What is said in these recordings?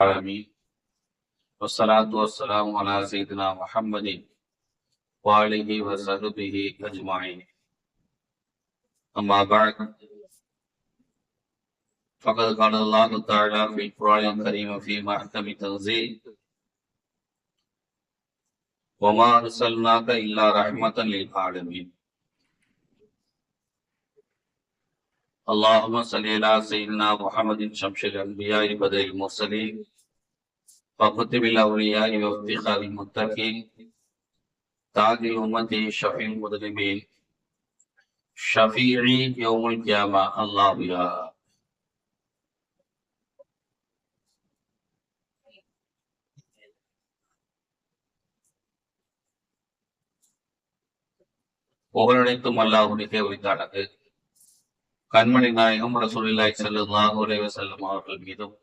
العالمين. والصلاة والسلام على سيدنا محمد وآله وصحبه أجمعين. أما بعد فقد قال الله تعالى في القرآن الكريم في محكم تنزيل وما أرسلناك إلا رحمة للعالمين. اللهم صل على سيدنا محمد شمس الأنبياء بدر المرسلين وكتب الأولياء وافتخار المتقين تاج الأمة شفيع المذنبين شفيعي يوم القيامة الله يا புகழனைத்தும் அல்லாஹுடைய உரித்தானது கண்மணி நாயகம் ரசூலில்லாய் செல்லுல்லாஹு அலைஹி செல்லும் அவர்கள் மீதும்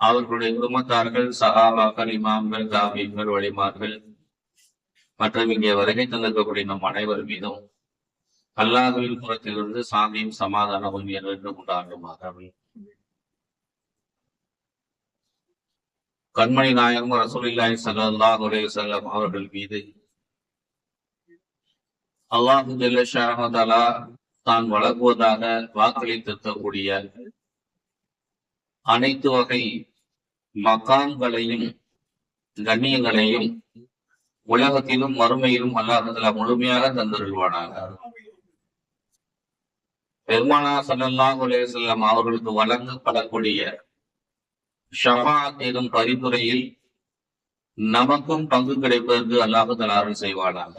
அவர்களுடைய குடும்பத்தார்கள் சகாபாக்கள் இமாம்கள் தாபீன்கள் வழிமார்கள் மற்றும் இங்கே வருகை தந்திருக்கக்கூடிய நம் அனைவர் மீதும் அல்லாஹுவின் புறத்திலிருந்து சாந்தியும் சமாதானமும் என்றென்றும் உண்டாகுமாக. கண்மணி நாயகம் ரசூலில்லாய் ஸல்லல்லாஹு அலைஹி செல்லும் அவர்கள் மீது அல்லாஹு ஜல்லஷாஹலா தான் வழங்குவதாக வாக்களித்திருக்கக்கூடிய அனைத்து வகை மகான்களையும் கண்ணியங்களையும் உலகத்திலும் மறுமையிலும் அல்லாஹலா முழுமையாக தந்திருவானாக பெருமானா சல்லாஹ் அலைஹி அவர்களுக்கு வழங்கப்படக்கூடிய ஷஃபாத் பரிந்துரையில் நமக்கும் பங்கு கிடைப்பதற்கு அல்லாஹு தலாறு செய்வானாக.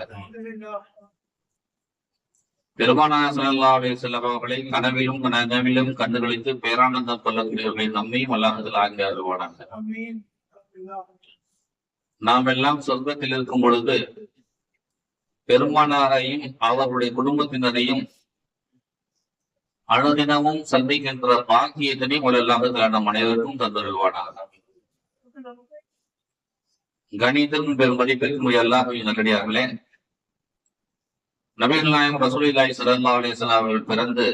பெருமானா சல்லா அலி செல்லம் அவர்களை கனவிலும் கனவிலும் கண்டுகளித்து பேரானந்தம் கொள்ளக்கூடியவர்களை நம்மையும் அல்லாஹத்தில் ஆக்கி அருவானாங்க நாம் எல்லாம் சொர்க்கத்தில் இருக்கும் பொழுது பெருமானாரையும் அவர்களுடைய குடும்பத்தினரையும் அனுதினமும் சந்திக்கின்ற பாக்கியத்தினை முதலாக நம் அனைவருக்கும் தந்துருவானாக கணிதம் பெரும் மதிப்பிற்கும் எல்லா நல்லடியார்களே நபிகள் நாயகம் ரசூலில்லாஹி ஸல்லல்லாஹு அலைஹி அவர்கள் பிறந்து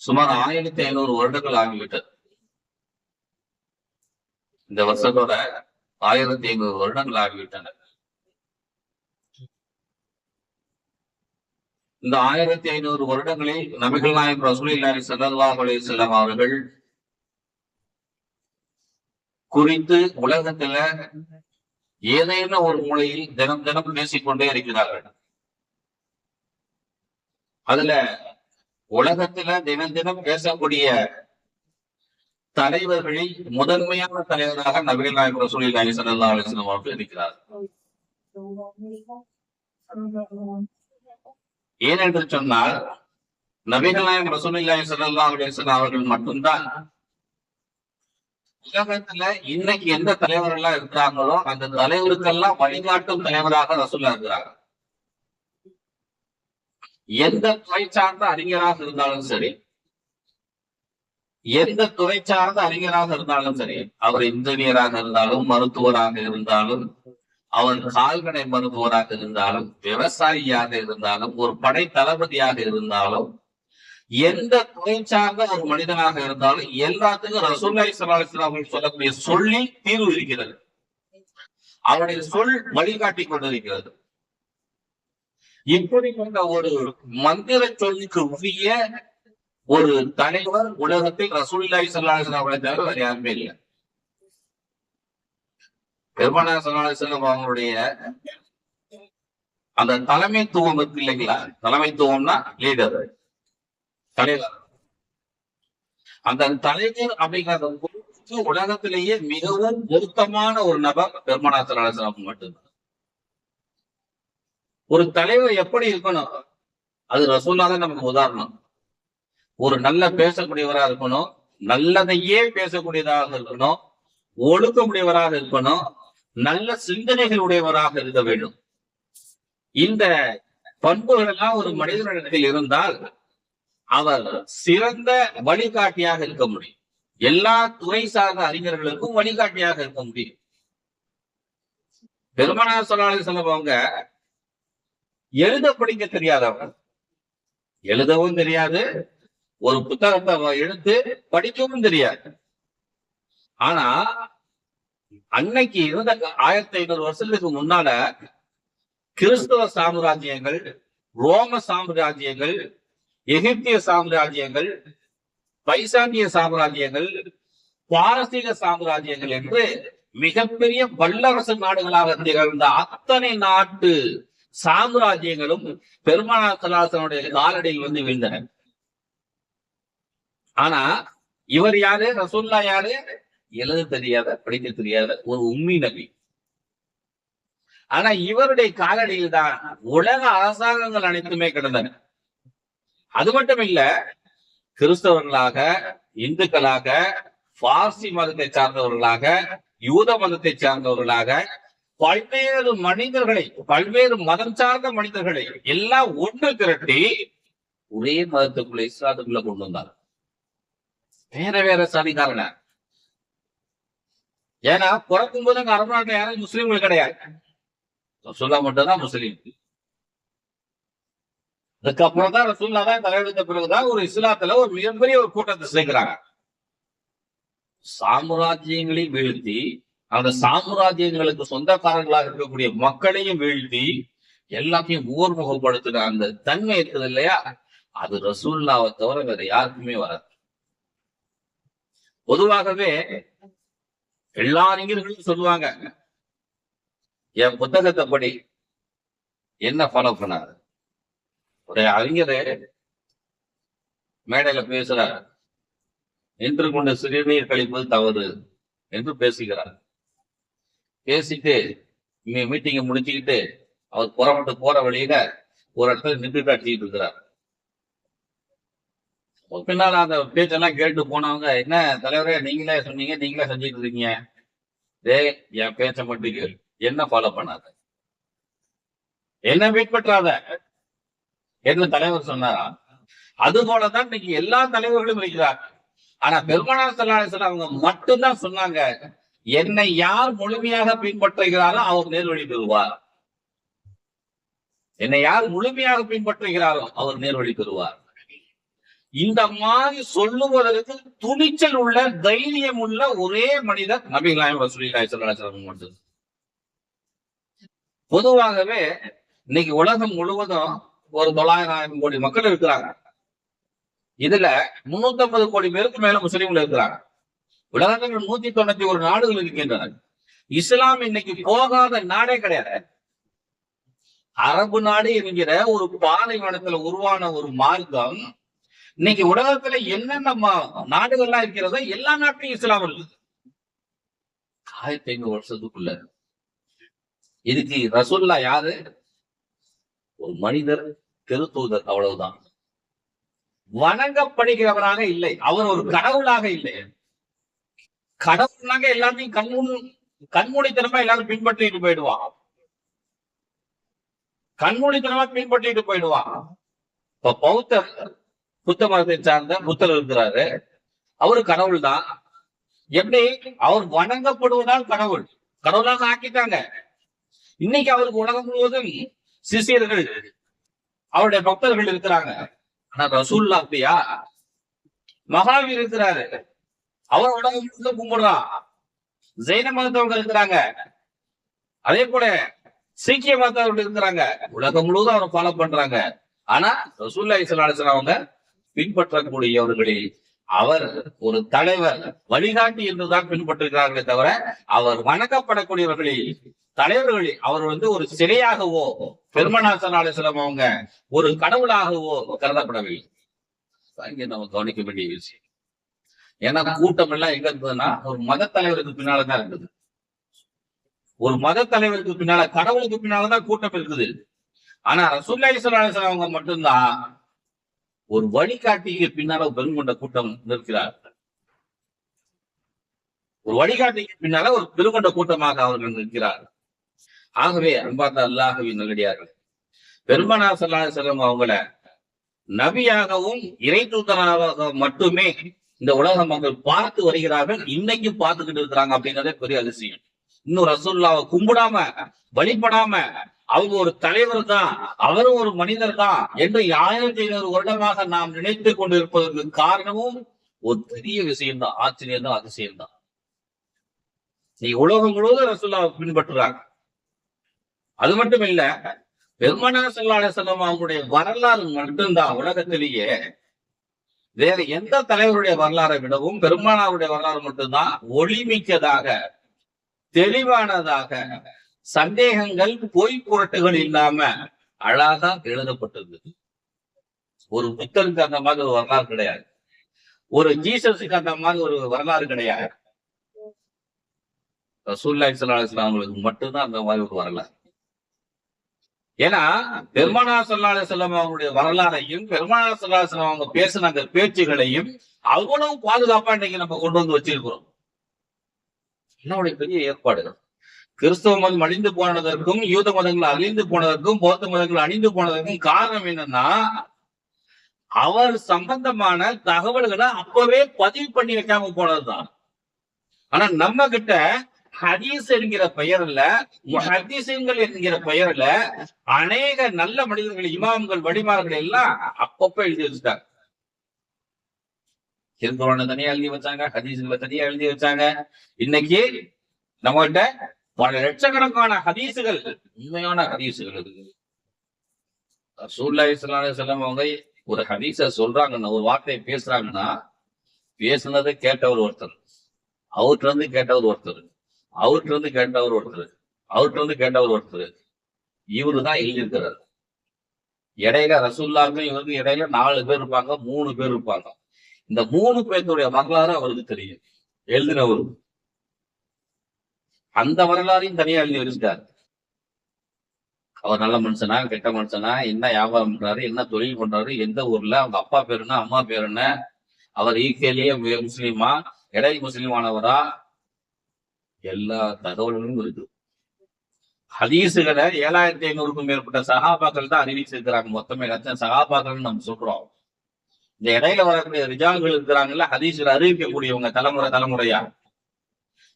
சுமார் ஆயிரத்தி ஐநூறு வருடங்கள் ஆகிவிட்டது. இந்த வருஷத்தோட ஆயிரத்தி ஐநூறு வருடங்கள் ஆகிவிட்டன. இந்த ஆயிரத்தி ஐநூறு வருடங்களில் நபிகள் நாயகம் ரசூலில்லாஹி ஸல்லல்லாஹு அலைஹி அவர்கள் குறித்து உலகத்துல ஏதேனும் ஒரு மூலையில் தினம் தினம் பேசிக்கொண்டே இருக்கிறார்கள். அதுல உலகத்துல தினம் தினம் பேசக்கூடிய தலைவர்களில் முதன்மையான தலைவராக நபிகள் நாயகம் ரசூலி அலி சல்லா அலிஸ்லாம் அவர்கள் இருக்கிறார். ஏனென்று சொன்னால் நபிகள் நாயகம் ரசூலில்லாஹி சல்லா அலிஸ்லாம் அவர்கள் மட்டும்தான் உலகத்துல இன்னைக்கு எந்த தலைவர்கள் எல்லாம் இருக்கிறாங்களோ அந்த தலைவருக்கெல்லாம் வழிகாட்டும் தலைவராக ரசூல்லா இருக்கிறாங்க எந்த துறை சார்ந்த அறிஞராக இருந்தாலும் சரி எந்த துறை சார்ந்த அறிஞராக இருந்தாலும் சரி அவர் இன்ஜினியராக இருந்தாலும் மருத்துவராக இருந்தாலும் அவர் கால்நடை மருத்துவராக இருந்தாலும் விவசாயியாக இருந்தாலும் ஒரு படை தளபதியாக இருந்தாலும் எந்த துறை சார்ந்த ஒரு மனிதனாக இருந்தாலும் எல்லாத்துக்கும் ரசூல்லாய் சலாஹ் அவர்கள் சொல்லக்கூடிய சொல்லி தீர்வு இருக்கிறது. அவருடைய சொல் வழிகாட்டி கொண்டிருக்கிறது. இப்படிப்பட்ட ஒரு மந்திர சொல்லுக்கு உரிய ஒரு தலைவர் உலகத்தில் ரசூல்லாய் சல்லாஹன் அவர்களை தவிர வேற யாருமே இல்லை. பெருமானா சல்லாஹ் அவங்களுடைய அந்த தலைமைத்துவம் இருக்கு இல்லைங்களா? தலைமைத்துவம்னா லீடர் தலைவர். அந்த தலைவர் அப்படிங்கிற உலகத்திலேயே மிகவும் பொருத்தமான ஒரு நபர் பெருமானா சல்லாஹ் மட்டும்தான். ஒரு தலைவர் எப்படி இருக்கணும்? அது ரசூல்லா தான் நமக்கு உதாரணம். ஒரு நல்ல பேசக்கூடியவரா இருக்கணும். நல்லதையே பேசக்கூடியதாக இருக்கணும். ஒழுக்கமுடையவராக இருக்கணும். நல்ல சிந்தனைகள் உடையவராக இருக்க வேண்டும். இந்த பண்புகள் எல்லாம் ஒரு மனிதனிடத்தில் இருந்தால் அவர் சிறந்த வழிகாட்டியாக இருக்க முடியும். எல்லா துறை சார்ந்த அறிஞர்களுக்கும் வழிகாட்டியாக இருக்க முடியும். பெருமனா சொல்லாலே சொல்லுவாங்க எழுத படிக்க தெரியாதவங்க. எழுதவும் தெரியாது. ஒரு புத்தகத்தை எடுத்து படிக்கவும் தெரியாது. ஆனா அன்னைக்கு இருந்த ஆயிரத்தி ஐநூறு வருஷத்துக்கு முன்னால கிறிஸ்தவ சாம்ராஜ்யங்கள் ரோம சாம்ராஜ்யங்கள் எகிப்திய சாம்ராஜ்யங்கள் பைசாந்திய சாம்ராஜ்யங்கள் பாரசீக சாம்ராஜ்யங்கள் என்று மிகப்பெரிய வல்லரசு நாடுகளாக திகழ்ந்த அத்தனை நாட்டு சாம்ராஜ்யங்களும் பெருமானார் கலாசனுடைய காலடியில் வந்து வீழ்ந்தன. ஆனா இவர் யாரு? ரசூல்லா யாரு? எழுத தெரியாத படிக்க தெரியாத ஒரு உம்மி நபி. ஆனா இவருடைய காலடியில் தான் உலக அரசாங்கங்கள் அனைத்துமே கிடந்தன. அது மட்டும் இல்ல கிறிஸ்தவர்களாக இந்துக்களாக பார்சி மதத்தை சார்ந்தவர்களாக யூத மதத்தை சார்ந்தவர்களாக பல்வேறு மனிதர்களை பல்வேறு மதம் சார்ந்த மனிதர்களை எல்லாம் ஒன்று திரட்டி ஒரே மதத்துக்குள்ள இஸ்லாத்துக்குள்ள கொண்டு வந்தார் வேற வேற சாதிக்காரன ஏன்னா பிறக்கும் போது அங்க அரபு நாட்டுல யாரும் முஸ்லீம்கள் கிடையாது. சொல்ல மட்டும்தான் முஸ்லீம். அதுக்கப்புறம் தான் ரசூல்லா தான் தலைவெடுத்த பிறகுதான் ஒரு இஸ்லாத்துல ஒரு மிகப்பெரிய ஒரு கூட்டத்தை சேர்க்கிறாங்க. சாம்ராஜ்யங்களை வீழ்த்தி அந்த சாம்ராஜ்யங்களுக்கு சொந்தக்காரர்களாக இருக்கக்கூடிய மக்களையும் வீழ்த்தி எல்லாத்தையும் ஊர்முகப்படுத்தின அந்த தன்மை இருக்குது இல்லையா? அது ரசூல்லாவை தவிர வேற யாருக்குமே வராது. பொதுவாகவே எல்லா அறிஞர்களும் சொல்லுவாங்க என் புத்தகத்தை படி என்ன ஃபாலோ பண்ணாரு? ஒரு அறிஞர் மேடையில பேசுறார். நின்று கொண்டு சிறுநீர் கழிப்பது தவறு என்று பேசுகிறார். பேசிட்டு மீட்டிங்கை முடிச்சுக்கிட்டு அவர் புறப்பட்டு போற வழியில ஒரு இடத்துல நின்று காட்டிட்டு இருக்கிறார். பின்னால அந்த பேச்செல்லாம் கேட்டு போனவங்க என்ன தலைவரே நீங்களே சொன்னீங்க நீங்களே செஞ்சுட்டு இருக்கீங்க. டேய் என் பேச்ச மட்டும் கேள். என்ன ஃபாலோ பண்ணாத? என்ன பின்பற்றாத என்று தலைவர் சொன்னாரா? அது போலதான் இன்னைக்கு எல்லா தலைவர்களும் இருக்கிறார் ஆனா பெருமானார் சல்லாசன் அவங்க மட்டும்தான் சொன்னாங்க என்னை யார் முழுமையாக பின்பற்றுகிறாரோ அவர் நேர்வழி பெறுவார். என்னை யார் முழுமையாக பின்பற்றுகிறாரோ அவர் நேர்வழி பெறுவார். இந்த மாதிரி சொல்லுவதற்கு துணிச்சல் உள்ள தைரியம் உள்ள ஒரே மனிதர் நபிகளாயம் மட்டும். பொதுவாகவே இன்னைக்கு உலகம் முழுவதும் ஒரு தொள்ளாயிரம் கோடி மக்கள் இருக்கிறாங்க. இதுல முன்னூத்தி ஐம்பது கோடி பேருக்கு மேல முஸ்லீம்கள் இருக்கிறாங்க. உலகத்தில் நூத்தி தொண்ணூத்தி ஒரு நாடுகள் இருக்கின்றன. இஸ்லாம் இன்னைக்கு போகாத நாடே கிடையாது. அரபு நாடு என்கிற ஒரு பாலைவனத்துல உருவான ஒரு மார்க்கம் இன்னைக்கு உலகத்துல என்னென்ன மா- நாடுகள்லாம் இருக்கிறதோ எல்லா நாட்டிலும் இஸ்லாம் இருக்குது ஆயிரத்தி ஐநூறு வருஷத்துக்குள்ள இதுக்கு ரசூல்லா யாரு? ஒரு மனிதர் திருத்தூதர் அவ்வளவுதான். வணங்கப்படுகிறவராக இல்லை. அவர் ஒரு கடவுளாக இல்லை. கடவுள்னாங்க எல்லாத்தையும் கண்முன் கண்மூடித்தனமா எல்லாரும் பின்பற்றிட்டு போயிடுவான். கண்மூடித்தனமா பின்பற்றிட்டு போயிடுவான். இப்ப பௌத்தர் புத்த மதத்தை சார்ந்த புத்தர் இருக்கிறாரு. அவரு கடவுள் தான் எப்படி? அவர் வணங்கப்படுவதால் கடவுள். கடவுளாக ஆக்கிட்டாங்க. இன்னைக்கு அவருக்கு உலகம் முழுவதும் சிசியர்கள் அவருடைய பக்தர்கள் இருக்கிறாங்க. ஆனா ரசூல்லா அப்படியா? மகாவீர் இருக்கிறாரு. அவர் உலகம் கும்பிடுறான். ஜெயின மதத்தவங்க இருக்கிறாங்க. அதே போல சீக்கிய மதத்தவர்கள் இருக்கிறாங்க. உலகம் முழுவதும் அவரை ஃபாலோ பண்றாங்க. ஆனா ரசூல்லா இஸ்லாம் அவங்க பின்பற்றக்கூடியவர்களில் அவர் ஒரு தலைவர் வழிகாட்டி என்றுதான் பின்பற்றுகிறார்களே தவிர அவர் வணக்கப்படக்கூடியவர்களில் தலைவர்களில் அவர் வந்து ஒரு சிலையாகவோ பெருமனாசன் அலிஸ்லாம் அவங்க ஒரு கடவுளாகவோ கருதப்படவில்லை. நம்ம கவனிக்க வேண்டிய விஷயம். ஏன்னா கூட்டம் எல்லாம் எங்க இருந்ததுன்னா ஒரு மத தலைவருக்கு பின்னாலதான் இருக்குது. ஒரு மத தலைவருக்கு பின்னால கடவுளுக்கு பின்னாலதான் கூட்டம் இருக்குது. ஆனா ரசூல்லா அவங்க மட்டும்தான் ஒரு வழிகாட்டிக்கு பின்னால பெருங்கொண்ட கூட்டம் நிற்கிறார். ஒரு வழிகாட்டிக்கு பின்னால ஒரு பெருங்கொண்ட கூட்டமாக அவர்கள் நிற்கிறார். ஆகவே அன்பார்ந்த அல்லாஹுவின் நல்லடியார்கள் பெருமனா சல்லாஹ் செல்லம் அவங்கள நபியாகவும் இறை தூதராக மட்டுமே இந்த உலக மக்கள் பார்த்து வருகிறார்கள் இன்னைக்கும் பார்த்துக்கிட்டு இருக்கிறாங்க அப்படிங்கறதே பெரிய அதிசயம். இன்னும் ரசூல்லாவை கும்பிடாம வழிபடாம அவங்க ஒரு தலைவர் தான் அவரும் ஒரு மனிதர் தான் என்று ஆயிரத்தி ஐநூறு வருடமாக நாம் நினைத்துக் கொண்டிருப்பதற்கு காரணமும் ஒரு பெரிய விஷயம் தான் ஆச்சரியம் தான் அதிசயம் தான் நீ உலகம் முழுவதும் ரசூல்லாவை பின்பற்றுறாங்க. அது மட்டும் இல்ல பெருமனா ஸல்லல்லாஹு செல்லம் அவங்களுடைய வரலாறு மட்டும்தான் உலகத்திலேயே வேற எந்த தலைவருடைய வரலாறை விடவும் பெருமானாருடைய வரலாறு மட்டும்தான் ஒளிமிக்கதாக தெளிவானதாக சந்தேகங்கள் பொய் புரட்டுகள் இல்லாம அழகா எழுதப்பட்டிருந்தது. ஒரு புத்தருக்கு அந்த மாதிரி ஒரு வரலாறு கிடையாது. ஒரு ஜீசஸுக்கு அந்த மாதிரி ஒரு வரலாறு கிடையாது. ரசூல்லா ஸல்லல்லாஹு அவங்களுக்கு மட்டும்தான் அந்த மாதிரி ஒரு வரலாறு. ஏன்னா பெருமானா சொல்லாத செல்லம் அவங்களுடைய வரலாறையும் பெருமானா சொல்லாத செல்லம் அவங்க பேசின அந்த பேச்சுகளையும் அவ்வளவு பாதுகாப்பா இன்னைக்கு நம்ம கொண்டு வந்து வச்சிருக்கிறோம். என்னுடைய பெரிய ஏற்பாடுகள். கிறிஸ்தவ மதம் அழிந்து போனதற்கும் யூத மதங்கள் அழிந்து போனதற்கும் பௌத்த மதங்கள் அழிந்து போனதற்கும் காரணம் என்னன்னா அவர் சம்பந்தமான தகவல்களை அப்பவே பதிவு பண்ணி வைக்காம போனதுதான். ஆனா நம்ம கிட்ட ஹதீஸ் என்கிற பெயர்ல ஹதீசுங்கள் என்கிற பெயர்ல அநேக நல்ல மனிதர்கள் இமாம்கள் வடிமார்கள் எல்லாம் அப்பப்ப எழுதி வச்சுட்டாங்க. திருக்குறளை தனியா எழுதி வச்சாங்க ஹதீசுகளை தனியா எழுதி வச்சாங்க. இன்னைக்கு நம்மகிட்ட பல லட்சக்கணக்கான ஹதீசுகள் உண்மையான ஹதீசுகள் இருக்கு. ரசூலுல்லாஹி இஸ்லாம் செல்லம் அவங்க ஒரு ஹதீஸ சொல்றாங்கன்னா ஒரு வார்த்தையை பேசுறாங்கன்னா பேசுனதை கேட்டவர் ஒருத்தர் அவர்கிட்ட இருந்து கேட்டவர் ஒருத்தர். அவர்கிட்ட இருந்து கேட்டவர் ஒருத்தர். அவர்கிட்ட இருந்து கேட்டவர் ஒருத்தர். இவரு தான் எழுதியிருக்கிறார் இடையில ரசூல்லாக்கும் இவருக்கு இடையில நாலு பேர் இருப்பாங்க மூணு பேர் இருப்பாங்க. இந்த மூணு பேர்த்துடைய வரலாறு அவருக்கு தெரியும். எழுதினவர். அந்த வரலாறையும் தனியா எழுதி வச்சுட்டார் அவர் நல்ல மனுஷனா கெட்ட மனுஷனா என்ன வியாபாரம் பண்றாரு என்ன தொழில் பண்றாரு எந்த ஊர்ல அவங்க அப்பா பேரு என்ன அம்மா பேரு என்ன? அவர் ஈக்கிலேயே முஸ்லீமா இடையில் முஸ்லீமானவரா? எல்லா தகவல்களும் இருக்கு. ஹதீசுகளை ஏழாயிரத்தி ஐநூறுக்கும் மேற்பட்ட சகாபாக்கள் தான் அறிவிச்சிருக்கிறாங்க மொத்தமே எல்லாத்தையும் சகாபாக்கள் நம்ம சொல்றோம். இந்த இடையில வரக்கூடிய ரிஜாங்கள் இருக்கிறாங்கல்ல ஹதீஸ்ல அறிவிக்கக்கூடியவங்க தலைமுறை தலைமுறையா?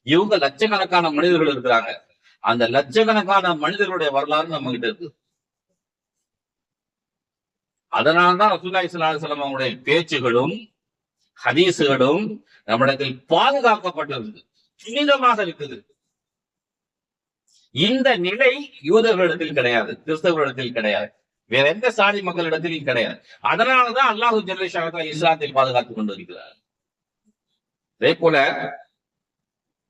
இவங்க லட்சக்கணக்கான மனிதர்கள் இருக்கிறாங்க. அந்த லட்சக்கணக்கான மனிதர்களுடைய வரலாறு நம்ம கிட்ட இருக்கு அதனால்தான் ரசூல்லாய் ஸல்லல்லாஹு அவங்களுடைய பேச்சுகளும் ஹதீஸுகளும் நம்மிடத்தில் பாதுகாக்கப்பட்டிருக்கு புனிதமாக இருக்குது. இந்த நிலை யூதர்களிடத்தில் கிடையாது கிறிஸ்தவர்களிடத்தில் கிடையாது. வேற எந்த சாதி மக்களிடத்திலும் கிடையாது. அதனாலதான் அல்லாஹு ஜல்லேஷாக இஸ்லாத்தை பாதுகாத்துக் கொண்டிருக்கிறார். அதே போல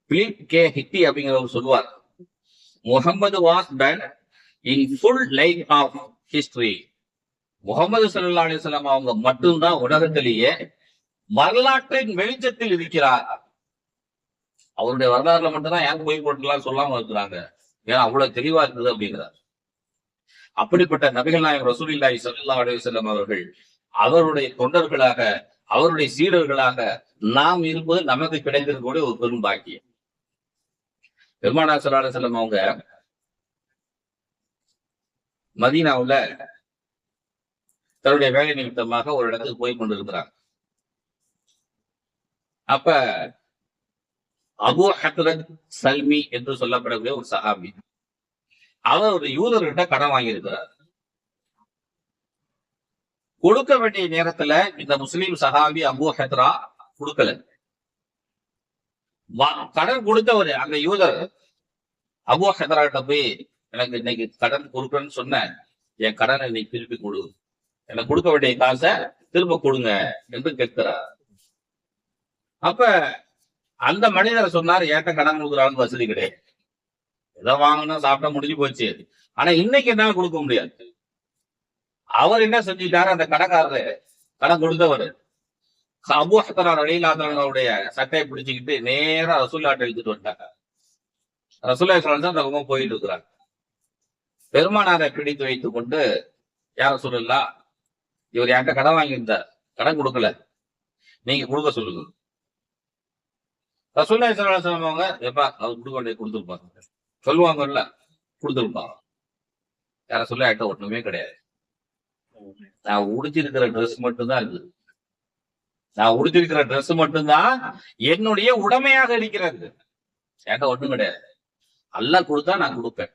பிலிப் கே ஹிட்டி அப்படிங்கிறவர் சொல்லுவார் Muhammad was ton in full life of history Muhammad சல்லா அலிஸ்லாம் அவங்க மட்டும்தான் உலகத்திலேயே வரலாற்றின் வெளிச்சத்தில் இருக்கிறார். அவருடைய வரலாறுல மட்டும்தான் ஏன் போய் போட்டுலாம் சொல்லாம இருக்கிறாங்க? ஏன்னா அவ்வளவு தெளிவா இருக்குது அப்படிங்கிறார். அப்படிப்பட்ட நபிகள் நாயகம் ரசூலில்லாஹி சல்லா அலைஹி அவர்கள் அவருடைய தொண்டர்களாக அவருடைய சீடர்களாக நாம் இருப்பது நமக்கு கிடைத்திருக்கக்கூடிய ஒரு பெரும் பாக்கியம். பெருமானா சல்லா அலைஹி அவங்க மதீனாவுல தன்னுடைய வேலை நிமித்தமாக ஒரு இடத்துக்கு போய் கொண்டிருக்கிறாங்க. அப்ப அபு ஹத்ரத் சல்மி என்று சொல்லப்படக்கூடிய ஒரு சஹாபி. அவர் ஒரு யூதர்கிட்ட கடன் வாங்கியிருக்கிறார். கொடுக்க வேண்டிய நேரத்துல இந்த முஸ்லீம் சஹாபி அபு ஹத்ரா கொடுக்கல. கடன் கொடுத்தவர் அந்த யூதர் அபு ஹத்ரா கிட்ட போய் எனக்கு இன்னைக்கு கடன் கொடுக்கணும்னு சொன்னேன். என் கடனை இன்னைக்கு திருப்பி கொடு. எனக்கு கொடுக்க வேண்டிய காசை திரும்ப கொடுங்க என்று கேட்கிறார். அப்ப அந்த மனிதர் சொன்னார் ஏட்ட கடன் கொடுக்குறான்னு வசதி கிடையாது. எதை வாங்கினா சாப்பிட்டா முடிஞ்சு போச்சு. ஆனா இன்னைக்கு என்னால கொடுக்க முடியாது. அவர் என்ன செஞ்சுட்டாரு? அந்த கடைக்காரரு கடன் கொடுத்தவர். அபு ஹத்தரார் அலிலாத்தனுடைய சட்டையை பிடிச்சுக்கிட்டு நேரா ரசூல்லாட்டை எடுத்துட்டு வந்துட்டாங்க. ரசூல்லா தான் அந்த பக்கம் போயிட்டு இருக்கிறாங்க. பெருமானாரை பிடித்து வைத்துக் கொண்டு யார சொல்லலாம் இவர் என்கிட்ட கடன் வாங்கியிருந்தார். கடன் கொடுக்கல. நீங்க கொடுக்க சொல்லுங்க. ரசூல்லா சொல்லுவாங்க எப்பா அவர் குடுக்கொண்டே வேண்டிய கொடுத்துருப்பாங்க சொல்லுவாங்கல்ல கொடுத்துருப்பாங்க யார சொல்ல என்கிட்ட ஒண்ணுமே கிடையாது. நான் உடிச்சிருக்கிற ட்ரெஸ் மட்டும்தான் இருக்குது நான் உடுத்திருக்கிற ட்ரெஸ் மட்டும்தான் என்னுடைய உடமையாக இருக்கிறது. என்கிட்ட ஒண்ணும் கிடையாது. அல்ல கொடுத்தா நான் கொடுப்பேன்.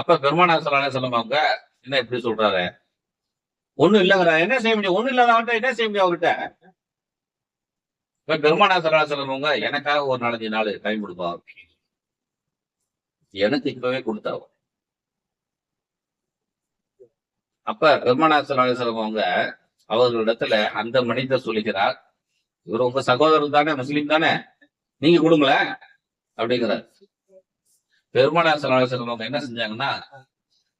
அப்ப பெருமானா சொல்ல சொல்லுவாங்க என்ன இப்படி சொல்றாரு? ஒண்ணும் இல்லைங்கிற என்ன செய்ய முடியும்? ஒண்ணும் இல்லாத இல்லாதவன்ட்ட என்ன செய்ய முடியும் அவர்கிட்ட? இப்ப பெருமானா சராசரவங்க எனக்காக ஒரு நாலஞ்சு நாள் டைம் கொடுப்பா. எனக்கு இப்பவே கொடுத்தா அப்ப பெருமானா சராசரவங்க அவர்களிடத்துல அந்த மனிதர் சொல்லுகிறார் இவர் உங்க சகோதரர் தானே முஸ்லீம் தானே நீங்க கொடுங்களேன் அப்படிங்கிறார். பெருமானா சராசரவங்க என்ன செஞ்சாங்கன்னா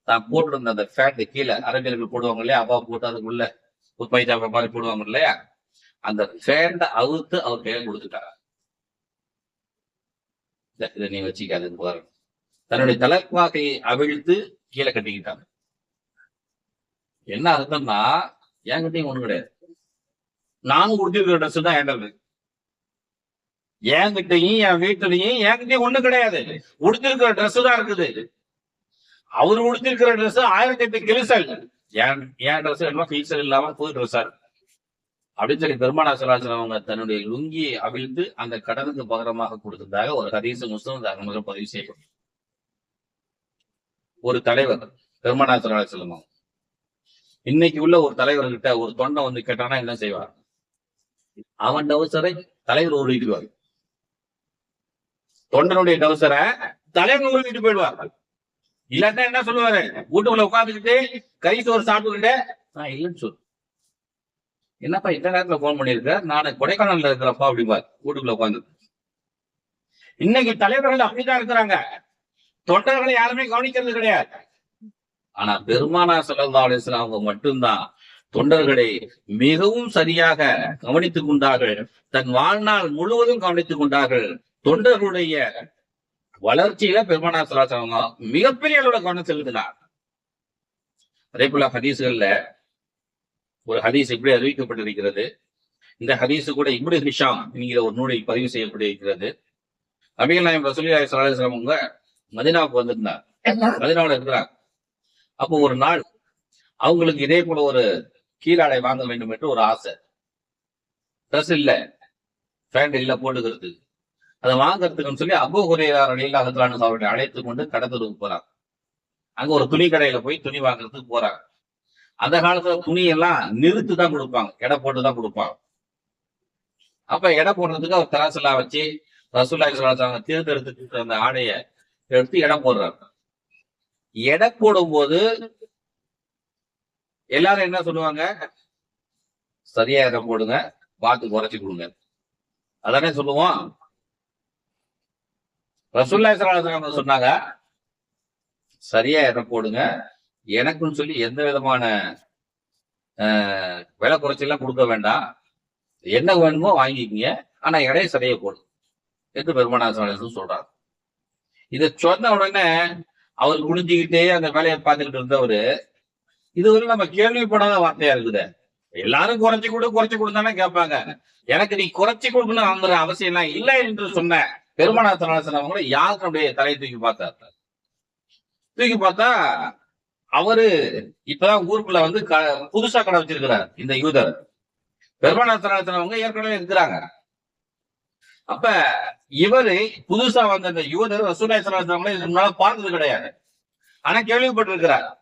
தான் போட்டிருந்த அந்த ஃபேட் கீழே அரபியர்கள் போடுவாங்க இல்லையா அப்பா போட்டு அதுக்குள்ள ஒரு மாதிரி போடுவாங்க இல்லையா அந்த ஃபேண்ட அவுத்து அவர் கையில கொடுத்துட்டார்? இத- இதை நீ வச்சுக்காது பாருங்க தன்னுடைய தலைவாக்கையை அவிழ்த்து கீழே கட்டிக்கிட்டாங்க. என்ன அர்த்தம்னா என்கிட்டயும் ஒண்ணு கிடையாது. நான் கொடுத்திருக்கிற ட்ரெஸ் தான் ஏண்டது என்கிட்டயும் என் வீட்டுலயும் என்கிட்டயும் ஒண்ணு கிடையாது. உடுத்திருக்கிற ட்ரெஸ் தான் இருக்குது. அவர் உடுத்திருக்கிற ட்ரெஸ் ஆயிரத்தி எட்டு கிழிசல். என் என் ட்ரெஸ் என்ன கிழிசல் இல்லாம புது ட்ரெஸ்ஸா இருக்கு. அப்படின்னு சொல்லி பெருமானா சலாசலம் அவங்க தன்னுடைய லுங்கியை அவிழ்ந்து அந்த கடனுக்கு பகரமாக கொடுத்ததாக ஒரு ஹதீச முஸ்லிம் தாக்கமாக பதிவு செய்யப்படும். ஒரு தலைவர் பெருமானா சலாசலம் அவங்க இன்னைக்கு உள்ள ஒரு தலைவர்கிட்ட ஒரு தொண்டை வந்து கேட்டானா என்ன செய்வார்? அவன் டவுசரை தலைவர் உருவிடுவார் தொண்டனுடைய டவுசரை தலைவர் உருவிட்டு போயிடுவார். இல்லாட்டா என்ன சொல்லுவாரு? வீட்டுக்குள்ள உட்காந்துக்கிட்டு கை சோறு சாப்பிட்டுக்கிட்டு நான் இல்லைன்னு சொல்லு. என்னப்பா இந்த நேரத்துல போன் பண்ணிருக்க நான் கொடைக்கானல்ல இருக்கிறப்பா அப்படிப்பார் வீட்டுக்குள்ள உட்காந்து இன்னைக்கு தலைவர்கள் அப்படிதான் இருக்கிறாங்க. தொண்டர்களை யாருமே கவனிக்கிறது கிடையாது. ஆனா பெருமானா சல்லா அலிஸ்லாம் அவங்க மட்டும்தான் தொண்டர்களை மிகவும் சரியாக கவனித்துக் கொண்டார்கள். தன் வாழ்நாள் முழுவதும் கவனித்துக் கொண்டார்கள். தொண்டர்களுடைய வளர்ச்சியில பெருமானா சலாசலம் அவங்க மிகப்பெரிய அளவுல கவனம் செலுத்தினார். அதே போல ஹதீஸ்கள்ல ஒரு ஹதீஸ் இப்படி அறிவிக்கப்பட்டிருக்கிறது. இந்த ஹதீஸ் கூட இப்படி ஹிஷாம் என்கிற ஒரு நூலில் பதிவு செய்யப்பட்டிருக்கிறது. நபிகள் நாயம் ரசூலி சலாஹம் அவங்க மதினாவுக்கு வந்திருந்தார் மதினாவுல இருக்கிறாங்க. அப்போ ஒரு நாள் அவங்களுக்கு இதே போல ஒரு கீழாடை வாங்க வேண்டும் என்று ஒரு ஆசை. ட்ரெஸ் இல்ல. பேண்ட் இல்ல போட்டுக்கிறது அதை வாங்குறதுக்குன்னு சொல்லி அபு ஹுரேரார் அலிலாஹத்ரான் அவர்களை அழைத்து கொண்டு கடத்தலுக்கு போறாங்க. அங்க ஒரு துணி கடையில போய் துணி வாங்குறதுக்கு போறாங்க. அந்த காலத்துல துணி எல்லாம் நிறுத்து தான் கொடுப்பாங்க. எடை போட்டு தான் கொடுப்பாங்க. அப்ப எடை போடுறதுக்கு அவர் தராசெல்லாம் வச்சு ரசூல்லாய் சொல்லாங்க தேர்ந்தெடுத்துட்டு அந்த ஆடைய எடுத்து எடை போடுறாரு. எடை போடும்போது எல்லாரும் என்ன சொல்லுவாங்க? சரியா எடை போடுங்க பார்த்து குறைச்சு கொடுங்க. அதானே சொல்லுவோம். ரசூல்லாய் சொன்னாங்க சரியா எடை போடுங்க எனக்குன்னு சொல்லி எந்த விதமான ஆஹ், விலை குறைச்செல்லாம் கொடுக்க வேண்டாம். என்ன வேணுமோ வாங்கிக்கிங்க. ஆனா எடைய சரியா போடும் என்று பெருமானாசன் சொல்றாரு. இதை சொன்ன உடனே அவர் குனிஞ்சுக்கிட்டே அந்த வேலையை பார்த்துக்கிட்டு இருந்தவரு இதுவரை நம்ம கேள்விப்படாத வார்த்தையா இருக்குது. எல்லாரும் குறைச்சி கொடு குறைச்சு கொடுத்தானே கேட்பாங்க. எனக்கு நீ குறைச்சு கொடுக்கணுங்கிற அவசியம் எல்லாம் இல்லை என்று சொன்ன பெருமானாசன் அவங்கள யாருக்கு அப்படியே தலையை தூக்கி பார்த்தா தூக்கி பார்த்தா அவரு இப்பதான் ஊருக்குள்ள வந்து க- புதுசா கடை வச்சிருக்கிறார் இந்த யூதர். பெருமானாசனவங்க ஏற்கனவே இருக்கிறாங்க. அப்ப இவரு புதுசா வந்த இந்த யூதர் ரசூலாய் இதுக்கு முன்னால பார்த்தது கிடையாது. ஆனா கேள்விப்பட்டிருக்கிறார்.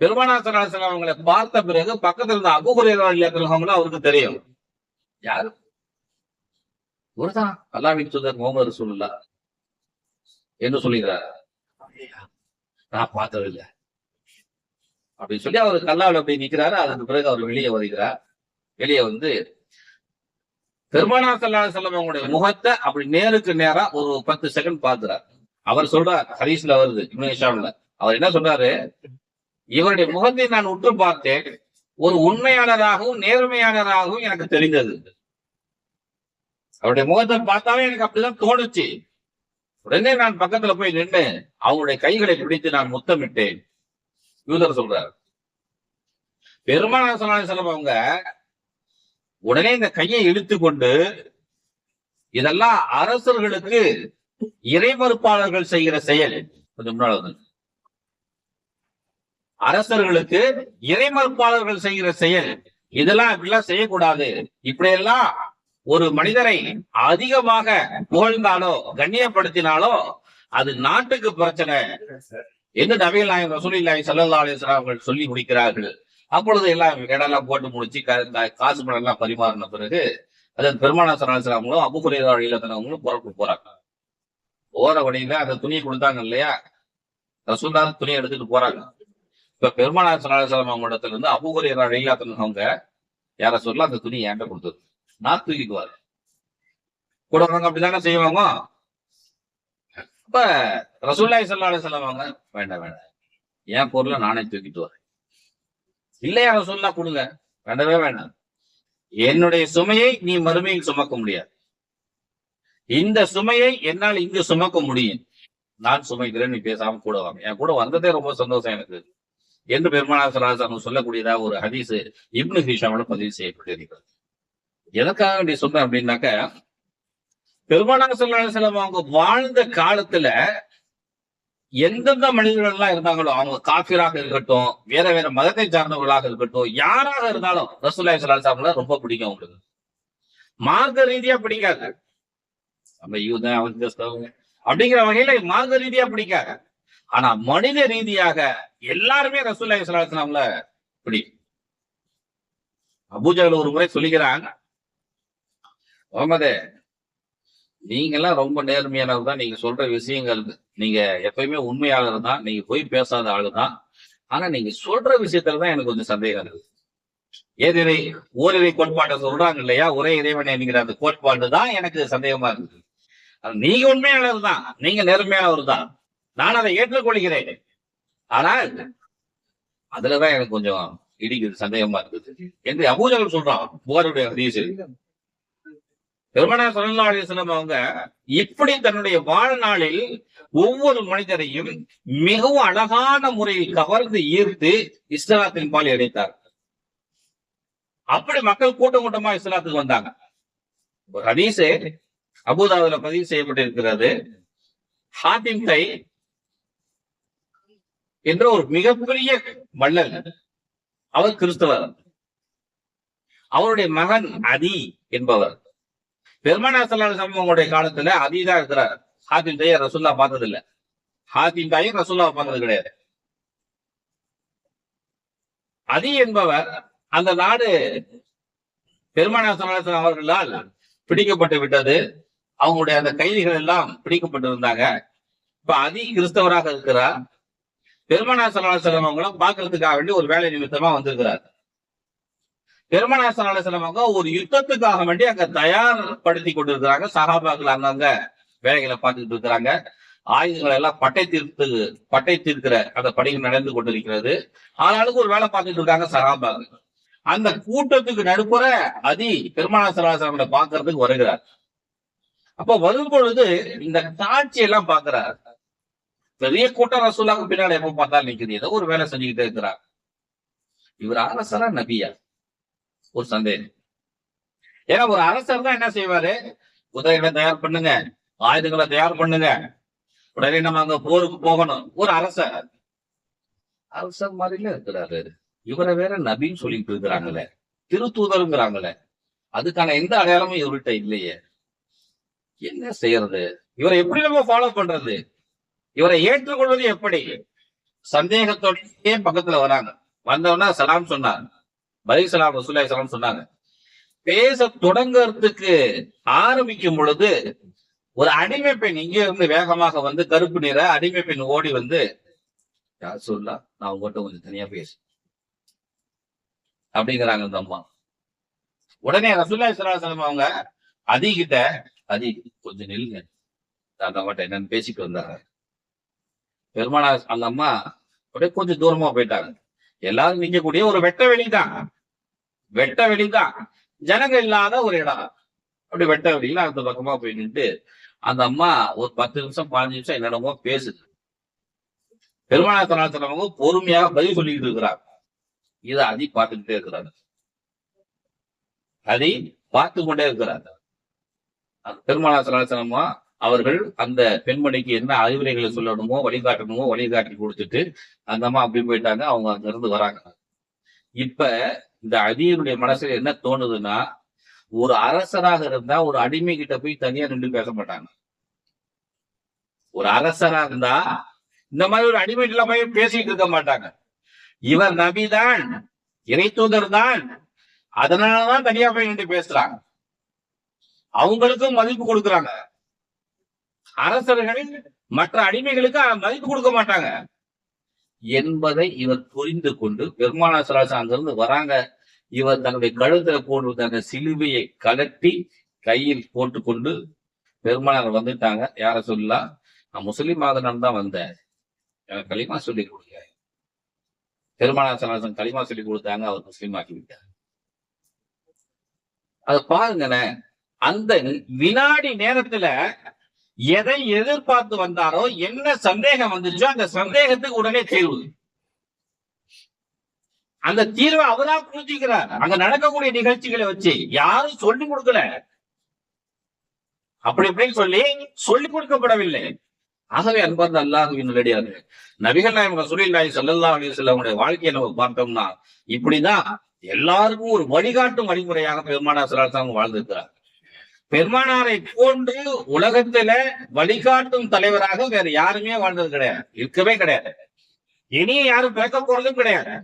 பெருமானாசனாசன் அவங்களை பார்த்த பிறகு பக்கத்துல இருந்த அபுகுரையர்களும் அவருக்கு தெரியும். யாரு? ஒருதான் அல்லாவின் சுதர் முகமது ரசூலுல்லா என்று சொல்லுகிறார். அப்படியா? நான் பார்த்தது இல்ல அப்படின்னு சொல்லி அவர் கல்லாவில் போய் நிக்கிறாரு. அதுக்கு பிறகு அவர் வெளியே வருகிறார். வெளியே வந்து பெருமானா சல்லா செல்லம் அவங்களுடைய முகத்தை அப்படி நேருக்கு நேரா ஒரு பத்து செகண்ட் பாக்குறார் அவர் சொல்றார் ஹரீஸ்ல வருது இப்னு அவர் என்ன சொல்றாரு? இவருடைய முகத்தை நான் உற்று பார்த்தேன். ஒரு உண்மையாளராகவும் நேர்மையாளராகவும் எனக்கு தெரிந்தது. அவருடைய முகத்தை பார்த்தாவே எனக்கு அப்படிதான் தோணுச்சு. உடனே நான் பக்கத்துல போய் நின்று அவங்களுடைய கைகளை பிடித்து நான் முத்தமிட்டேன். யூதர் சொல்றார். பெருமானா செல்லம் அவங்க உடனே இந்த கையை இழுத்து கொண்டு இதெல்லாம் அரசர்களுக்கு இறைமறுப்பாளர்கள் செய்கிற செயல். கொஞ்சம் முன்னாள் அரசர்களுக்கு அரசர்களுக்கு இறைமறுப்பாளர்கள் செய்கிற செயல். இதெல்லாம் இப்படிலாம் செய்யக்கூடாது. இப்படியெல்லாம் ஒரு மனிதரை அதிகமாக புகழ்ந்தாலோ கண்ணியப்படுத்தினாலோ அது நாட்டுக்கு பிரச்சனை. என்ன நபிகள் நாயகம் ரசூலில்லாஹி ஸல்லல்லாஹு அலைஹி வஸல்லம் அவர்கள் சொல்லி முடிக்கிறார்கள்? அப்பொழுது எல்லாம் இடம்லாம் போட்டு முடிச்சு கா- காசு பணம் எல்லாம் பரிமாறின பிறகு அதாவது பெருமானா சலாசலாமங்களும் அபுகுரேரா அழிலத்தனவங்களும் புறப்பு போறாங்க. போற வழியில அந்த துணியை கொடுத்தாங்க இல்லையா? ரசூல்லா துணியை எடுத்துட்டு போறாங்க. இப்ப பெருமானா சலாசலாம் அவங்க இடத்துல இருந்து அபுகுரேரா அழிலாத்தனவங்க யார சொல்ல அந்த துணி என்கிட்ட கொடுத்தது. நான் தூக்கிக்குவாரு கூட வரவங்க அப்படிதானே செய்வாங்க? இப்ப ரசூல்லாய் சல்லா அலிஸ்லாம் வேண்டாம் வேண்டாம். என் பொருளை நானே தூக்கிட்டு வரேன். இல்லையா ரசூல்லா கொடுங்க. வேண்டவே வேண்டாம். என்னுடைய சுமையை நீ மறுமையில் சுமக்க முடியாது. இந்த சுமையை என்னால் இங்கு சுமக்க முடியும். நான் சுமைக்கிறேன் நீ பேசாம கூட வாங்க. என் கூட வந்ததே ரொம்ப சந்தோஷம் எனக்கு. என்று பெருமானாசராசன் சொல்லக்கூடியதா ஒரு ஹதீஸ் இப்னு ஹிஷாமோட பதிவு செய்யப்பட்டிருக்கிறது. எதற்காக நீ சொன்ன அப்படின்னாக்க பெருமானாசலம் அவங்க வாழ்ந்த காலத்துல எந்தெந்த மனிதர்கள் எல்லாம் இருந்தாங்களோ அவங்க காபிராக இருக்கட்டும் வேற வேற மதத்தை சார்ந்தவர்களாக இருக்கட்டும் யாராக இருந்தாலும் ரசூல்லாய் சலாசாமல ரொம்ப பிடிக்கும் அவங்களுக்கு. மார்க்க ரீதியா பிடிக்காது. நம்ம யூதன் அவங்க அப்படிங்கிற வகையில மார்க்க ரீதியா பிடிக்காது. ஆனா மனித ரீதியாக எல்லாருமே ரசூல்லாய் சலாசாமல பிடிக்கும். அபூஜால ஒரு முறை சொல்லிக்கிறாங்க முகமது நீங்க எல்லாம் ரொம்ப நேர்மையானவர் தான். நீங்க சொல்ற விஷயங்கள் நீங்க எப்பயுமே உண்மையாளர் தான். நீங்க போய் பேசாத ஆளு தான். ஆனா நீங்க சொல்ற விஷயத்துல தான் எனக்கு கொஞ்சம் சந்தேகம் இருக்கு. ஏதிரை ஓரிரை கோட்பாட்டை சொல்றாங்க இல்லையா? ஒரே இறைவன் என்கிற அந்த கோட்பாடு தான் எனக்கு சந்தேகமா இருக்குது. அது நீங்க உண்மையாளர் தான். நீங்க நேர்மையானவர் தான். நான் அதை ஏற்றுக்கொள்கிறேன். ஆனா அதுலதான் எனக்கு கொஞ்சம் இடிக்குது சந்தேகமா இருக்குது. என்று அபூஜர்கள் சொல்றான் புகாருடைய ஹதீஸ் பெருமனார் சல்லா அலிஸ்லாம் அவங்க இப்படி தன்னுடைய வாழ்நாளில் ஒவ்வொரு மனிதரையும் மிகவும் அழகான முறையில் கவர்ந்து ஈர்த்து இஸ்லாத்தின் பால் இணைத்தார். அப்படி மக்கள் கூட்டம் கூட்டமா இஸ்லாத்துக்கு வந்தாங்க. ஒரு ஹதீஸு அபுதாபுல பதிவு செய்யப்பட்டிருக்கிறது. ஹாத்திம் தை என்ற ஒரு மிகப்பெரிய வள்ளல். அவர் கிறிஸ்தவர். அவருடைய மகன் அதி என்பவர். பெருமானா சல்லாஹ் சம்பவங்களுடைய காலத்துல அதிதான் இருக்கிறார். ஹாத்திம் தாயை ரசுல்லா பார்த்தது இல்ல ஹாத்திம் தாயை ரசுல்லா பார்த்தது கிடையாது. அதி என்பவர் அந்த நாடு பெருமானா அவர்களால் பிடிக்கப்பட்டு விட்டது. அவங்களுடைய அந்த கைதிகள் எல்லாம் பிடிக்கப்பட்டு இருந்தாங்க இப்ப அதி கிறிஸ்தவராக இருக்கிறார். பெருமானா சல்லாஹ் அவங்களும் பார்க்கறதுக்காக வேண்டி ஒரு வேலை நிமித்தமா வந்திருக்கிறார். பெருமனா சலாஹலமாக ஒரு யுத்தத்துக்காக வேண்டி அங்க தயார்படுத்தி கொண்டிருக்கிறாங்க. சகாபாக்கள் அங்கங்க வேலைகளை பார்த்துக்கிட்டு இருக்கிறாங்க. ஆயுதங்கள் எல்லாம் பட்டை தீர்த்து பட்டை தீர்க்கிற அந்த பணிகள் நடந்து கொண்டிருக்கிறது. ஆளாளுக்கு ஒரு வேலை பார்த்துட்டு இருக்காங்க சகாபாக்கள். அந்த கூட்டத்துக்கு நடுப்புற அதி பெருமானா பாக்குறதுக்கு பார்க்கறதுக்கு வருகிறார். அப்ப வரும் பொழுது இந்த காட்சி எல்லாம் பாக்குறார் பெரிய கூட்டம் ரசூலாக்கு பின்னாடி எப்ப பார்த்தாலும் நிக்குது. ஏதோ ஒரு வேலை செஞ்சுக்கிட்டே இருக்கிறார். இவர் அரசரா நபியா? ஒரு சந்தேகம் ஏன்னா ஒரு அரசர் தான் என்ன செய்வாரு? குதிரைகளை தயார் பண்ணுங்க. ஆயுதங்களை தயார் பண்ணுங்க. உடனே நம்ம அங்க போருக்கு போகணும். ஒரு அரசர். அரசர் மாதிரில இருக்கிறாரு. இவரை வேற நபின்னு சொல்லிட்டு இருக்கிறாங்களே திருத்தூதருங்கிறாங்களே. அதுக்கான எந்த அடையாளமும் இவர்கிட்ட இல்லையே. என்ன செய்யறது? இவரை எப்படி நம்ம ஃபாலோ பண்றது? இவரை ஏற்றுக்கொள்வது எப்படி? சந்தேகத்தோடயே பக்கத்துல வராங்க. வந்தவொடனே சலாம் சொன்னார். பதில் சலாம் ரசூல்லாய் சலாம் சொன்னாங்க. பேச தொடங்குறதுக்கு ஆரம்பிக்கும் பொழுது ஒரு அடிமை பெண் இங்கே இருந்து வேகமாக வந்து கருப்பு நிற அடிமை பெண் ஓடி வந்து யார் சொல்லா நான் உங்ககிட்ட கொஞ்சம் தனியா பேசு. அப்படிங்கிறாங்க இந்த அம்மா. உடனே ரசூல்லாய் சலாம் அவங்க அதிகிட்ட அதி கொஞ்சம் நில்லுங்க. அந்த அம்மாட்ட என்னன்னு பேசிட்டு வந்தாங்க பெருமானா அந்த அம்மா அப்படியே கொஞ்சம் தூரமா போயிட்டாங்க. எல்லாரும் நிக்கக்கூடிய ஒரு வெட்ட வெளிதான். வெட்ட வெளிதான் ஜனங்க இல்லாத ஒரு இடம். அப்படி வெட்ட வெளியில அந்த பக்கமா போய் நின்று அந்த அம்மா ஒரு பத்து நிமிஷம் பதினஞ்சு நிமிஷம் என்னடமோ பேசுது. பெருமானா தனாத்தனவங்க பொறுமையாக பதில் சொல்லிக்கிட்டு இருக்கிறாங்க. இதை அதி பார்த்துக்கிட்டே இருக்கிறாங்க. அதி பார்த்து கொண்டே இருக்கிறாங்க. பெருமானா தனாத்தனமா அவர்கள் அந்த பெண்மணிக்கு என்ன அறிவுரைகளை சொல்லணுமோ வழிகாட்டணுமோ வழிகாட்டி கொடுத்துட்டு அந்த அம்மா அப்படி போயிட்டாங்க. அவங்க அங்க இருந்து வராங்க. இப்ப இந்த அதியனுடைய மனசுல என்ன தோணுதுன்னா ஒரு அரசராக இருந்தா ஒரு அடிமை கிட்ட போய் தனியா நின்று பேச மாட்டாங்க. ஒரு அரசரா இருந்தா இந்த மாதிரி ஒரு அடிமை கிட்ட போய் பேசிட்டு இருக்க மாட்டாங்க. இவர் நபிதான் இறை தூதர் தான். அதனாலதான் தனியா போய் நின்று பேசுறாங்க. அவங்களுக்கும் மதிப்பு கொடுக்கறாங்க. அரசர்கள் மற்ற அடிமைகளுக்கு மதிப்பு கொடுக்க மாட்டாங்க. என்பதை இவர் புரிந்து கொண்டு பெருமானா சலாசம் அங்கிருந்து வராங்க. இவர் தன்னுடைய கழுத்துல போட்டு அந்த சிலுவையை கலட்டி கையில் போட்டுக்கொண்டு பெருமானார் வந்துட்டாங்க. யார சொல்லலாம் நான் முஸ்லீம் ஆகணும் தான் வந்தேன். எனக்கு களிமா சொல்லி கொடுங்க. பெருமானார் சலாசம் களிமா சொல்லி கொடுத்தாங்க. அவர் முஸ்லீம் ஆக்கி விட்டார் அது அந்த வினாடி நேரத்துல எதை எதிர்பார்த்து வந்தாரோ என்ன சந்தேகம் வந்துச்சோ அந்த சந்தேகத்துக்கு உடனே தீர்வு. அந்த தீர்வை அவரா புரிஞ்சுக்கிறார். அங்க நடக்கக்கூடிய நிகழ்ச்சிகளை வச்சு யாரும் சொல்லி கொடுக்கல. அப்படி இப்படின்னு சொல்லி சொல்லிக் கொடுக்கப்படவில்லை. ஆகவே அன்பார்ந்த அல்லாஹுவின் நல்லடியாரு நபிகள் நாயகம் ரசூலுல்லாஹி ஸல்லல்லாஹு அலைஹி வஸல்லமுடைய வாழ்க்கையை நம்ம பார்த்தோம்னா இப்படிதான் எல்லாருக்கும் ஒரு வழிகாட்டும் வழிமுறையாக பெருமானா சலாசம் வாழ்ந்திருக்கிறார். பெருமானாரை போன்று உலகத்துல வழிகாட்டும் தலைவராக வேற யாருமே வாழ்ந்தது கிடையாது. இருக்கவே கிடையாது. இனி யாரும் பிறக்க போறதும் கிடையாது.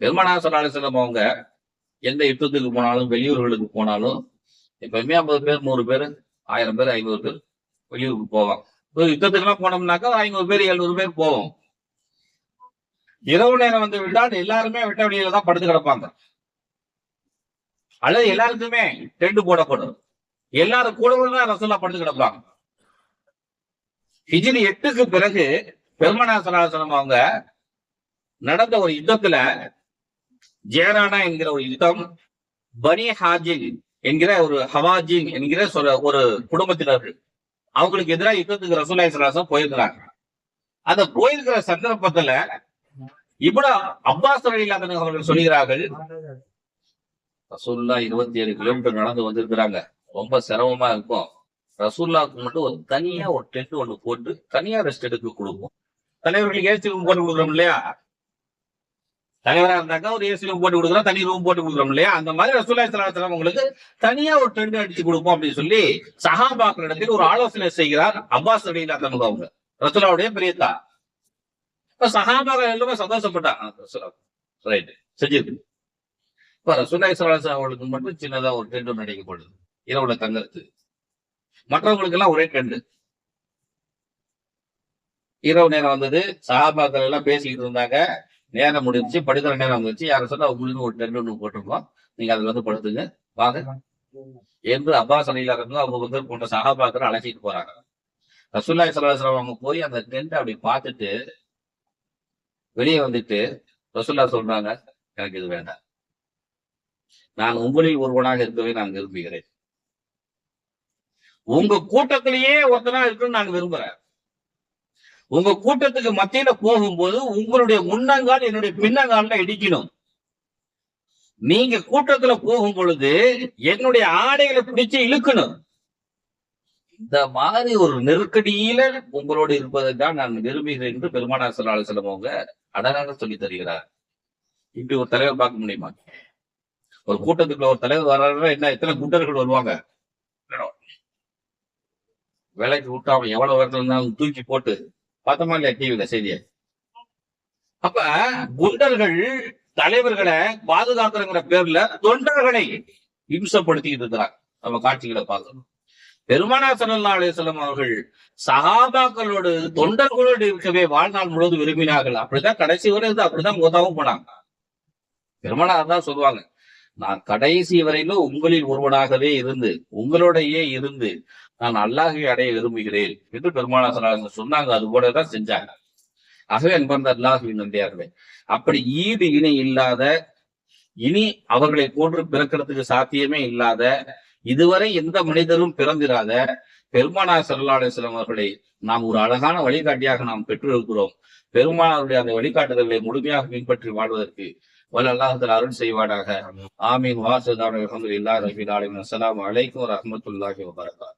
பெருமானா செல்லம் அவங்க எந்த யுத்தத்துக்கு போனாலும் வெளியூர்களுக்கு போனாலும் எப்பவுமே ஐம்பது பேர் நூறு பேர் ஆயிரம் பேர் ஐநூறு பேர் வெளியூருக்கு போவாங்க. ஒரு யுத்தத்துக்குலாம் போனோம்னாக்கா ஒரு ஐநூறு பேர் எழுநூறு பேர் போவோம். இரவு நேரம் வந்து விட்டால் எல்லாருமே வெட்ட வெளியில தான் படுத்து கிடப்பாங்க. அல்லது எல்லாருக்குமே டென்ட் போடப்படும். எல்லாரும் கூடவும் தான் ரசோல்லா படுத்து கிடப்பாங்க. ஹிஜ்ரி எட்டுக்கு பிறகு பெருமனா சலாசனம் அவங்க நடந்த ஒரு யுத்தத்துல ஜேரானா என்கிற ஒரு யுத்தம் பனி ஹாஜின் என்கிற ஒரு ஹவாஜின் என்கிற சொல- ஒரு குடும்பத்தினர்கள் அவங்களுக்கு எதிராக யுத்தத்துக்கு ரசூலாய் சலாசம் போயிருக்கிறாங்க. அந்த போயிருக்கிற சந்தர்ப்பத்துல இவ்வளவு அப்பாஸ் அலிலாதன் அவர்கள் சொல்கிறார்கள் ரசூல்லா இருபத்தி ஏழு கிலோமீட்டர் நடந்து வந்திருக்கிறாங்க. ரொம்ப சிரமமா இருக்கும். ரசூல்லாவுக்கு மட்டும் ஒரு தனியா ஒரு டென்ட் ஒண்ணு போட்டு தனியா ரெஸ்ட் எடுக்க கொடுப்போம். தலைவர்களுக்கு ஏசி போட்டு கொடுக்குறோம் இல்லையா? தலைவராக இருந்தாக்கா ஒரு ஏசி ரூம் போட்டு கொடுக்குறோம் தனி ரூம் போட்டு கொடுக்குறோம் இல்லையா? அந்த மாதிரி ரசூலாய் சலாத்தலாம் உங்களுக்கு தனியா ஒரு டென்ட் அடிச்சு கொடுப்போம் அப்படின்னு சொல்லி சஹாபாக்களிடத்தில் ஒரு ஆலோசனை செய்கிறார் அப்பாஸ் அலிலாதன் அவங்க. ரசூலாவுடைய பிரியத்தா. இப்ப சஹாபாக்கள் எல்லாமே சந்தோஷப்பட்டாங்க. ரைட் செஞ்சிருக்கு. இப்ப ரசூலாய் அவர்களுக்கு மட்டும் சின்னதா ஒரு டென்ட் ஒன்று அடிக்கப்படுது. இரவுல தங்கறது மற்றவங்களுக்கு எல்லாம் ஒரே டென்ட் இரவு நேரம் வந்தது சஹாபாக்கள் எல்லாம் பேசிக்கிட்டு இருந்தாங்க. நேரம் முடிஞ்சுச்சு படுக்கிற நேரம் வந்துச்சு யாரும் சொன்னா உங்களுக்கு ஒரு டென்ட் ஒன்று போட்டிருக்கோம். நீங்க அதுல வந்து படுத்துங்க. வாங்க. என்று அப்பாஸ் அலிலா அவங்க வந்து போன்ற சஹாபாக்கள் அழைச்சிட்டு போறாங்க. ரசூல்லாய் சலாஹம் அவங்க போய் அந்த டென்ட் அப்படி பார்த்துட்டு வெளியே வந்துட்டு ரசூல்லா சொல்றாங்க எனக்கு இது வேண்டாம். நான் உங்களில் ஒருவனாக இருக்கவே நான் விரும்புகிறேன். உங்க கூட்டத்திலேயே ஒருத்தனா இருக்குன்னு நான் விரும்புறேன். உங்க கூட்டத்துக்கு மத்தியில போகும்போது உங்களுடைய முன்னங்கால் என்னுடைய பின்னங்கால இடிக்கணும். நீங்க கூட்டத்துல போகும் பொழுது என்னுடைய ஆடைகளை பிடிச்சு இழுக்கணும். இந்த மாதிரி ஒரு நெருக்கடியில உங்களோடு இருப்பதை தான் நான் விரும்புகிறேன் என்று பெருமானா சல்லாஹ் செல்லம் அவங்க அழகாக சொல்லி தருகிறார். இப்படி ஒரு தலைவர் பார்க்க முடியுமா? ஒரு கூட்டத்துக்குள்ள ஒரு தலைவர் வர்றாருன்னா என்ன? எத்தனை குண்டர்கள் வருவாங்க? வேலைக்கு விட்டு அவன் எவ்வளவு வருஷம் இருந்தாலும் தூக்கி போட்டு பார்த்தோமா இல்லையா டிவியில செய்தியை. அப்ப குண்டர்கள் தலைவர்களை பாதுகாக்கிறங்கிற பேர்ல தொண்டர்களை இம்சப்படுத்திக்கிட்டு இருக்கிறாங்க. நம்ம காட்சிகளை பார்க்கணும். பெருமானா சல்லா அலிஸ்லாம் அவர்கள் சகாபாக்களோடு தொண்டர்களோடு இருக்கவே வாழ்நாள் முழுவதும் விரும்பினார்கள். அப்படிதான் கடைசி வரை இருந்து அப்படிதான் மூத்தாவும் போனாங்க. பெருமானார் தான் சொல்லுவாங்க நான் கடைசி வரையிலும் உங்களில் ஒருவனாகவே இருந்து உங்களோடையே இருந்து நான் அல்லாஹை அடைய விரும்புகிறேன் என்று பெருமானா சொன்னாங்க சொன்னாங்க. அது போலதான் செஞ்சாங்க. ஆகவே அன்பார்ந்த அல்லாஹுவின் நன்றியார்களே அப்படி ஈடு இணை இல்லாத இனி அவர்களை போன்று பிறக்கிறதுக்கு சாத்தியமே இல்லாத இதுவரை எந்த மனிதரும் பிறந்திராத பெருமானா சல்லா அலிஸ்லாம் அவர்களை நாம் ஒரு அழகான வழிகாட்டியாக நாம் பெற்றிருக்கிறோம். பெருமானாருடைய அந்த வழிகாட்டுதல்களை முழுமையாக பின்பற்றி வாழ்வதற்கு வல்ல அல்லாஹத்தில் அருள் செய்வாடாக ஆமீன். வாசுதான அலமதுல்லாஹி ரபில் ஆலமீன். அஸ்ஸலாமு அலைக்கும் ரஹமத்துல்லாஹி வபரகாத்.